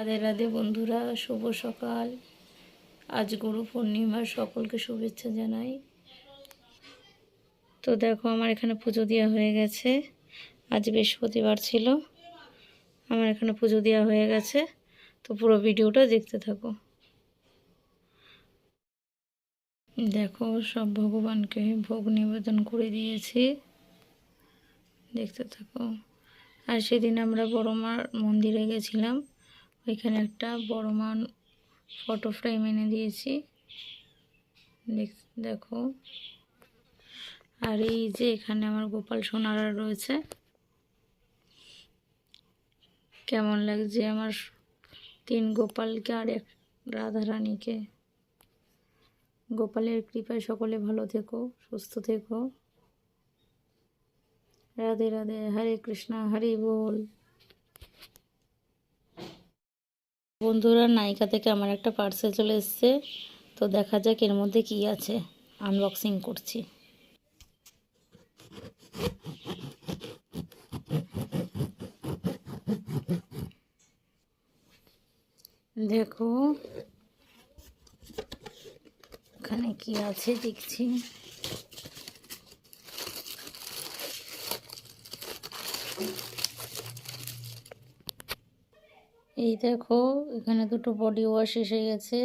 রাধে রাধে বন্ধুরা, শুভ সকাল। আজ গুরু পূর্ণিমার সকলকে শুভেচ্ছা জানাই। তো দেখো, আমার এখানে পুজো দেওয়া হয়ে গেছে। আজ বৃহস্পতিবার ছিল, আমার এখানে পুজো দেওয়া হয়ে গেছে। তো পুরো ভিডিওটা দেখতে থাকো। দেখো, সব ভগবানকে ভোগ নিবেদন করে দিয়েছি। দেখতে থাকো। আর সেদিন আমরা বড় মার মন্দিরে গেছিলাম। ওইখানে একটা বড় মান ফটো ফ্রেম এনে দিয়েছি। দেখ- আর এই যে এখানে আমার গোপাল সোনারা রয়েছে। কেমন লাগছে আমার তিন গোপালকে আর এক রাধারানীকে? গোপালের কৃপায় সকলে ভালো থেকো, সুস্থ থেকো। রাধে রাধে। হরে কৃষ্ণা, হরি বল। বন্ধুরা, নায়িকা থেকে আমার একটা পার্সেল চলে এসছে। তো দেখা যাক এর মধ্যে কি আছে। আনবক্সিং করছি। দেখো, এখানে কি আছে দেখছি। এই দেখো এখানে দুটো বডি ওয়াশ এসে গেছে।